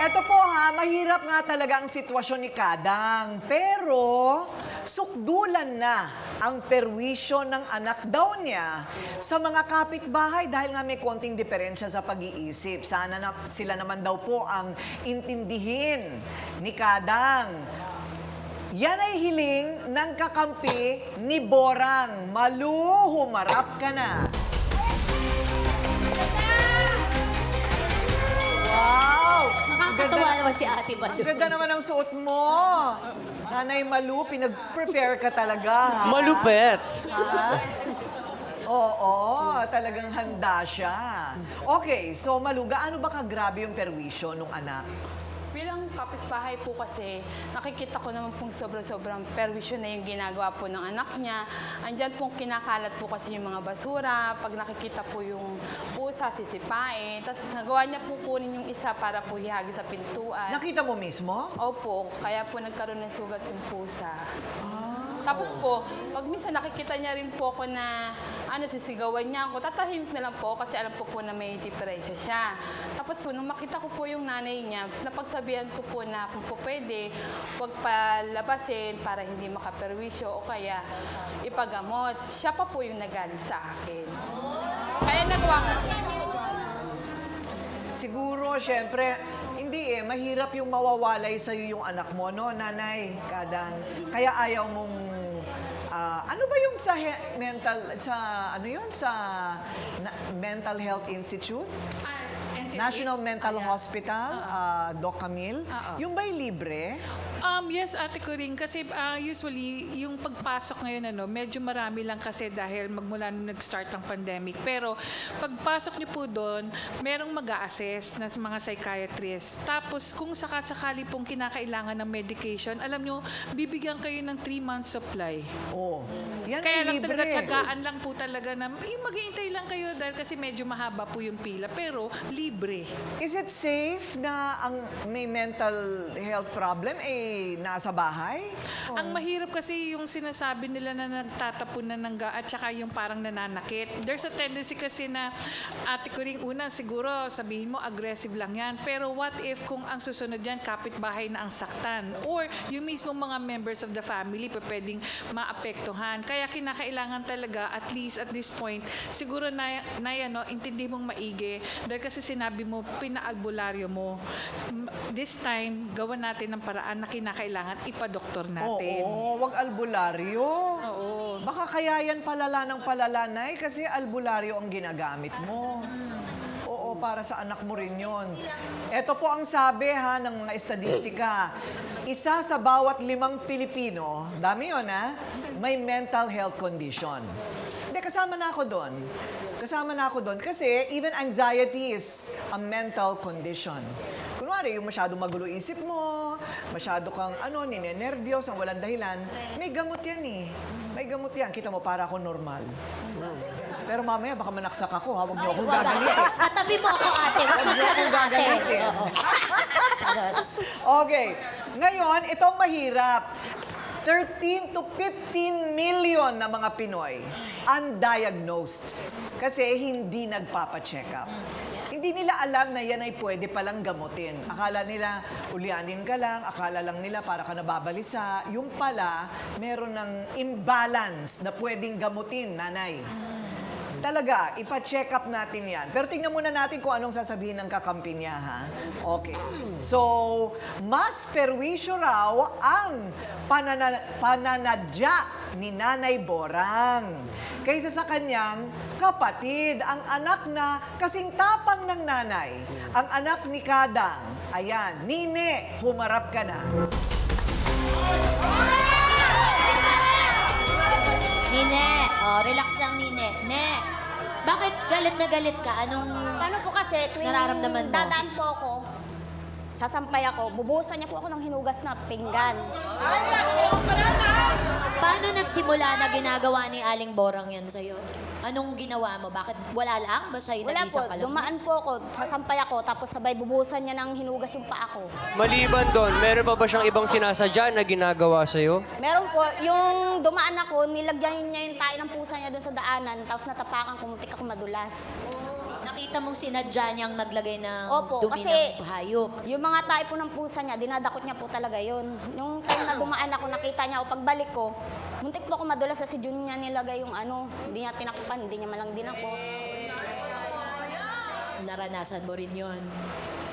Eto po ha, mahirap nga talaga ang sitwasyon ni Kadang. Pero, sukdulan na ang perwisyo ng anak daw niya sa mga kapitbahay dahil nga may konting diferensya sa pag-iisip. Sana na, sila naman daw po ang intindihin ni Kadang. Yan ay hiling ng kakampi ni Borang. Malu, humarap ka na. Wow! Naman si Ate Ang Malu. ganda naman ang suot mo. Nanay Malu, pinag-prepare ka talaga, ha? Malupet. Ha? Oo, talagang handa siya. Okay, so Malu, gaano ba kagrabe yung perwisyo nung anak? Bilang kapitbahay po kasi, nakikita ko naman pong sobrang-sobrang perwisyon na yung ginagawa po ng anak niya. Andyan pong kinakalat po kasi yung mga basura. Pag nakikita po yung pusa, sisipain. Tapos nagawa niya po kunin yung isa para po ihagi sa pintuan. Nakita mo mismo? Opo, kaya po nagkaroon ng sugat yung pusa. Tapos po, pag minsan nakikita niya rin po ako na ano, sisigawan niya ako, tatahimik na lang po kasi alam ko po na may diferensya siya. Tapos po, nung makita ko po yung nanay niya, napagsabihan ko po na kung po pwede, huwag palabasin para hindi makaperwisyo o kaya ipagamot. Siya pa po yung nagalit sa akin. Kaya nagawa ko Siguro, syempre, hindi eh. Mahirap yung mawawalay sa'yo yung anak mo, no, nanay, kadang. Kaya ayaw mong... ah, ano ba yung sa he- mental, sa, ano yun, sa na- Mental Health Institute? National Mental Hospital, ah, Doc Camille. Oo. Yung ba'y libre? Um, yes, Ate Corinne, kasi ah, usually yung pagpasok ngayon ano, medyo marami lang kasi dahil magmula nung nag-start ang pandemic. Pero pagpasok niyo po doon, merong mag assess na mga psychiatrist. Tapos kung sakasakali pong kinakailangan ng medication, alam nyo, bibigyan kayo ng 3 months supply. Oo. Yan Kaya ay lang libre. talaga, tsagaan lang po talaga na eh, maghihintay lang kayo dahil kasi medyo mahaba po yung pila. Pero libre. Is it safe na ang may mental health problem eh nasa bahay? Ang mahirap kasi yung sinasabi nila na nagtatapon na ng at saka yung parang nananakit. There's a tendency kasi na ate ko rin una siguro sabihin mo aggressive lang yan. Pero what if kung ang susunod yan kapitbahay na ang saktan? Or yung mismo mga members of the family pa pwedeng maapektuhan. Kaya kinakailangan talaga at least at this point siguro na, na yan, no, intindi mong maigi. Dahil kasi sinabi mo pinaalbularyo mo. This time gawa natin ng paraan na kinakailangan ipadoktor natin. Oo, wag albularyo. Oo. Baka kaya yan palala ng palala, Nay, kasi albularyo ang ginagamit mo. Oo, para sa anak mo rin yon. Ito po ang sabi ha ng mga estadistika. Isa sa bawat limang Pilipino, dami yon ha, may mental health condition. Kasama na ako doon. Kasama na ako doon. Kasi even anxiety is a mental condition. Kunwari, yung masyado magulo isip mo, masyado kang ano, ninenervyos, ang walang dahilan, may gamot yan eh. May gamot yan. Kita mo, para ako normal. Pero mamaya, baka manaksak ako, ha? Huwag niyo akong Wag, ate. gagalitin. Katabi mo ako, ate. Wag Huwag akong ganun, ate. gagalitin. Oo. Charos. Okay. Ngayon, itong mahirap. 13 to 15 million na mga Pinoy undiagnosed kasi hindi nagpapa-check up. Hindi nila alam na yan ay pwede palang gamutin. Akala nila ulyanin ka lang, akala lang nila para ka nababalisa. Yung pala, meron ng imbalance na pwedeng gamutin, nanay. Talaga, ipa-check up natin yan. Pero tingnan muna natin kung anong sasabihin ng kakampi niya, ha? Okay. So, mas perwisyo raw ang panana- pananadya ni Nanay Borang kaysa sa kanyang kapatid, ang anak na kasing tapang ng nanay, ang anak ni Kadang. Ayan, Nine, humarap ka na. Nine, oh, relax lang, Nine. Ne, bakit galit na galit ka? Anong... Paano po kasi, tuwing Nararamdaman mo? dadaan po ako, sasampay ako, bubuhusan niya po ako ng hinugas na pinggan. Paano nagsimula na ginagawa ni Aling Borang yan sa'yo? Anong ginawa mo? Bakit wala lang? Basta yung Wala po, nag-isa ka lang? dumaan po ako, sasampay ako, tapos sabay bubuhusan niya ng hinugas yung paa ko. Maliban doon, meron pa ba siyang ibang sinasadya na ginagawa sa'yo? Meron po, yung dumaan ako, nilagyan niya yung tayo ng pusa niya doon sa daanan, tapos natapakan ko, muntik ako madulas. Nakita mong sinadya niyang maglagay ng Opo, dumi kasi- ng hayop. Yung mga tae po ng pusa niya, dinadakot niya po talaga yun. Yung time na dumaan ako, nakita niya ako, pagbalik ko, muntik po ako madulas sa si Jun niya nilagay yung ano, hindi niya tinakpan, hindi niya malang dinako. Naranasan mo rin yon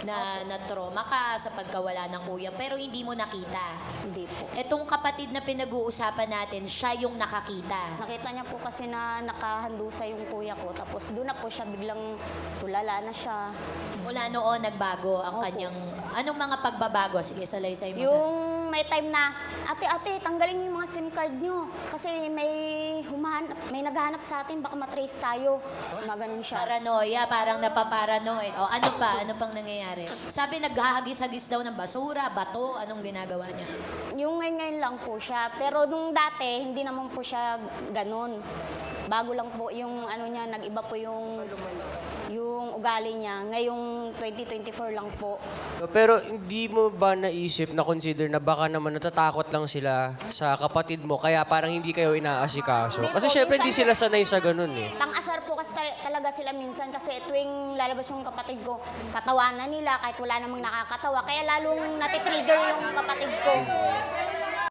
na na-trauma ka sa pagkawala ng kuya pero hindi mo nakita. Hindi po. Etong kapatid na pinag-uusapan natin, siya yung nakakita. Nakita niya po kasi na nakahandusa yung kuya ko, tapos doon na po siya biglang tulala na siya. Mula noon, nagbago ang Opo. kanyang... Anong mga pagbabago? Sige, salaysay mo. sa- Yung may time na, ate, ate, tanggalin yung mga SIM card niyo. Kasi may humahanap, may naghahanap sa atin, baka matrace tayo. Maganon siya. Paranoia, parang napaparanoid. O ano pa? Ano pang nangyayari? Sabi, naghahagis-hagis daw ng basura, bato. Anong ginagawa niya? Yung ngayon lang po siya. Pero nung dati, hindi naman po siya ganon. Bago lang po yung ano niya, nag-iba po yung yung ugali niya. Ngayong 2024 lang po. Pero hindi mo ba naisip na consider na baka naman natatakot lang sila sa kapatid mo kaya parang hindi kayo inaasikaso? Kasi syempre hindi sila sanay sa ganun eh. Pang-asar po kasi tal- talaga sila minsan kasi tuwing lalabas yung kapatid ko, katawanan nila kahit wala namang nakakatawa. Kaya lalong natitrigger yung kapatid ko.